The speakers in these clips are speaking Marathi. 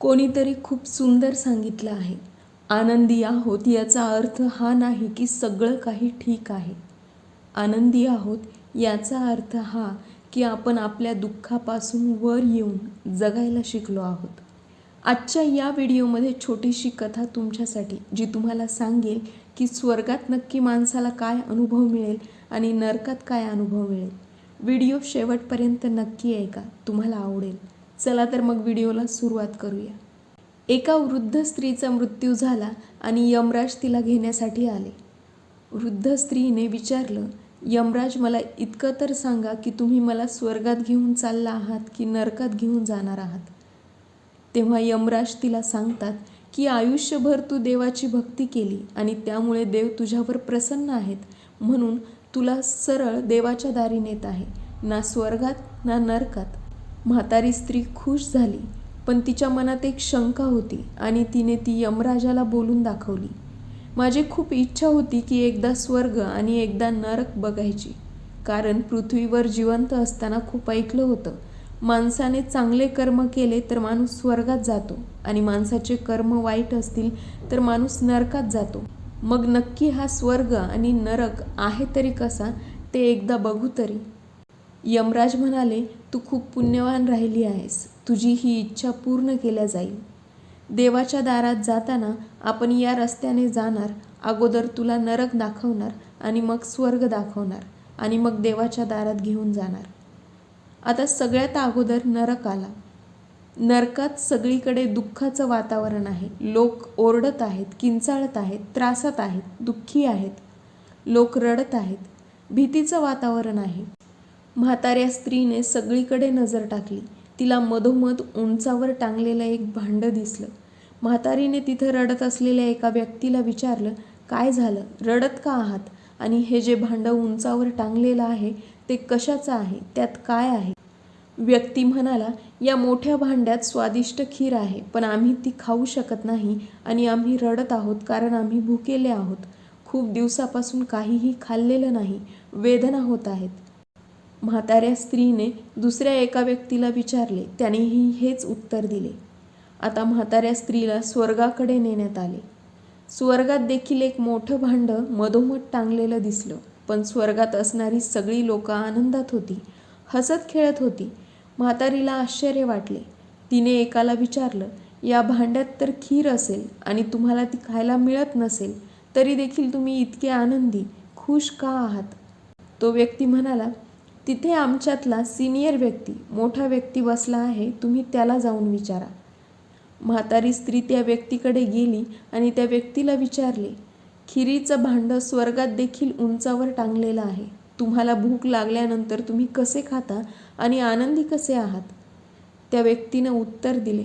कोणीतरी खूप सुंदर सांगितलं आहे. आनंदी आहोत याचा अर्थ हा नाही की सगळं काही ठीक आहे. आनंदी आहोत याचा अर्थ हा की आपण आपल्या दुःखापासून वर येऊन जगायला शिकलो आहोत. आजच्या या व्हिडिओमध्ये छोटीशी कथा तुमच्यासाठी जी तुम्हाला सांगेल की स्वर्गात नक्की माणसाला काय अनुभव मिळेल आणि नरकात काय अनुभव मिळेल. व्हिडिओ शेवटपर्यंत नक्की ऐका तुम्हाला आवडेल. चला तर मग व्हिडिओला सुरुवात करूया. एका वृद्ध स्त्रीचा मृत्यू झाला आणि यमराज तिला घेण्यासाठी आले. वृद्ध स्त्रीने विचारलं यमराज मला इतकं तर सांगा की तुम्ही मला स्वर्गात घेऊन चालला आहात की नरकात घेऊन जाणार आहात? तेव्हा यमराज तिला सांगतात की आयुष्यभर तू देवाची भक्ती केली आणि त्यामुळे देव तुझ्यावर प्रसन्न आहेत. म्हणून तुला सरळ देवाच्या दारी नेत आहे. ना स्वर्गात ना नरकात. म्हातारी स्त्री खुश झाली पण तिच्या मनात एक शंका होती आणि तिने ती यमराजाला बोलून दाखवली. माझी खूप इच्छा होती की एकदा स्वर्ग आणि एकदा नरक बघायची कारण पृथ्वीवर जिवंत असताना खूप ऐकलं होतं माणसाने चांगले कर्म केले तर माणूस स्वर्गात जातो आणि माणसाचे कर्म वाईट असतील तर माणूस नरकात जातो. मग नक्की हा स्वर्ग आणि नरक आहे तरी कसा ते एकदा बघू तरी. यमराज म्हणाले तू खूप पुण्यवान राहिली आहेस. तुझी ही इच्छा पूर्ण केल्या जाईल. देवाच्या दारात जाताना आपण या रस्त्याने जाणार अगोदर तुला नरक दाखवणार आणि मग स्वर्ग दाखवणार आणि मग देवाच्या दारात घेऊन जाणार. आता सगळ्यात अगोदर नरक आला. नरकात सगळीकडे दुःखाचं वातावरण आहे. लोक ओरडत आहेत किंचाळत आहेत त्रासात आहेत दुःखी आहेत. लोक रडत आहेत. भीतीचं वातावरण आहे. म्हाताऱ्या स्त्रीने सगळीकडे नजर टाकली. तिला मधोमध उंचावर टांगलेलं एक भांडं दिसलं. म्हातारीने तिथं रडत असलेल्या एका व्यक्तीला विचारलं काय झालं? रडत का आहात? आणि हे जे भांडं उंचावर टांगलेलं आहे ते कशाचं आहे? त्यात काय आहे? व्यक्ती म्हणाला या मोठ्या भांड्यात स्वादिष्ट खीर आहे पण आम्ही ती खाऊ शकत नाही आणि आम्ही रडत आहोत कारण आम्ही भुकेले आहोत. खूप दिवसापासून काहीही खाल्लेलं नाही. वेदना होत आहेत. म्हाताऱ्या स्त्रीने दुसऱ्या एका व्यक्तीला विचारले. त्यानेही हेच उत्तर दिले. आता म्हाताऱ्या स्त्रीला स्वर्गाकडे नेण्यात आले. स्वर्गात देखील एक मोठं भांडं मधोमध टांगलेलं दिसलं. पण स्वर्गात असणारी सगळी लोकं आनंदात होती हसत खेळत होती. म्हातारीला आश्चर्य वाटले. तिने एकाला विचारलं या भांड्यात तर खीर असेल आणि तुम्हाला ती खायला मिळत नसेल तरी देखील तुम्ही इतके आनंदी खुश का आहात? तो व्यक्ती म्हणाला तिथे आमच्यातला सिनियर व्यक्ती मोठा व्यक्ती बसला आहे तुम्ही त्याला जाऊन विचारा. म्हातारी स्त्री त्या व्यक्तीकडे गेली आणि त्या व्यक्तीला विचारले खिरीचं भांडं स्वर्गात देखील उंचावर टांगलेलं आहे. तुम्हाला भूक लागल्यानंतर तुम्ही कसे खाता आणि आनंदी कसे आहात? त्या व्यक्तीनं उत्तर दिले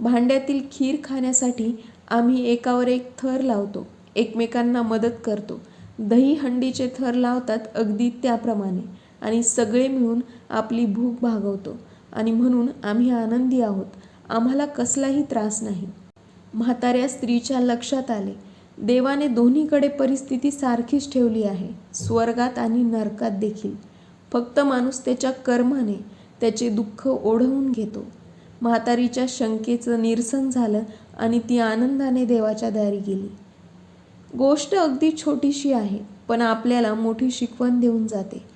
भांड्यातील खीर खाण्यासाठी आम्ही एकावर एक थर लावतो एकमेकांना मदत करतो. दही हंडीचे थर लावतात अगदी त्याप्रमाणे. आणि सगळे मिळून आपली भूक भागवतो. आणि म्हणून आम्ही आनंदी आहोत. आम्हाला कसलाही त्रास नाही. म्हाताऱ्या स्त्रीच्या लक्षात आले. देवाने दोन्हीकडे परिस्थिती सारखीच ठेवली आहे. स्वर्गात आणि नरकात देखील. फक्त माणूस त्याच्या कर्माने त्याचे दुःख ओढवून घेतो. म्हातारीच्या शंकेचं निरसन झालं आणि ती आनंदाने देवाच्या दारी गेली. गोष्ट अगदी छोटीशी आहे पण आपल्याला मोठी शिकवण देऊन जाते.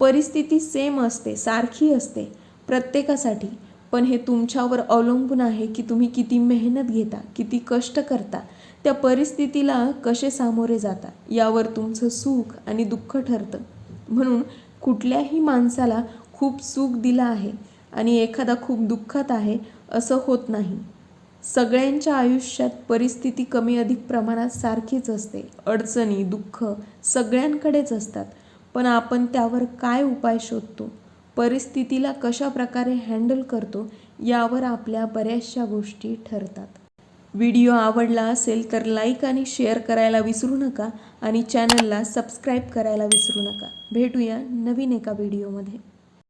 परिस्थिती सेम असते सारखी असते प्रत्येकासाठी. पण हे तुमच्यावर अवलंबून आहे की तुम्ही किती मेहनत घेता किती कष्ट करता त्या परिस्थितीला कसे सामोरे जाता यावर तुमचं सुख आणि दुःख ठरतं. म्हणून कुठल्याही माणसाला खूप सुख दिलं आहे आणि एखादा खूप दुःखात आहे असं होत नाही. सगळ्यांच्या आयुष्यात परिस्थिती कमी अधिक प्रमाणात सारखीच असते. अडचणी दुःख सगळ्यांकडेच असतात. पण आपण त्यावर काय उपाय शोधतो? परिस्थितीला कशा प्रकारे हँडल करतो? यावर आपल्या बऱ्याचशा गोष्टी ठरतात. व्हिडिओ आवडला असेल तर लाईक आणि शेअर करायला विसरू नका आणि चॅनलला सबस्क्राईब करायला विसरू नका. भेटूया नवीन एका व्हिडिओमध्ये.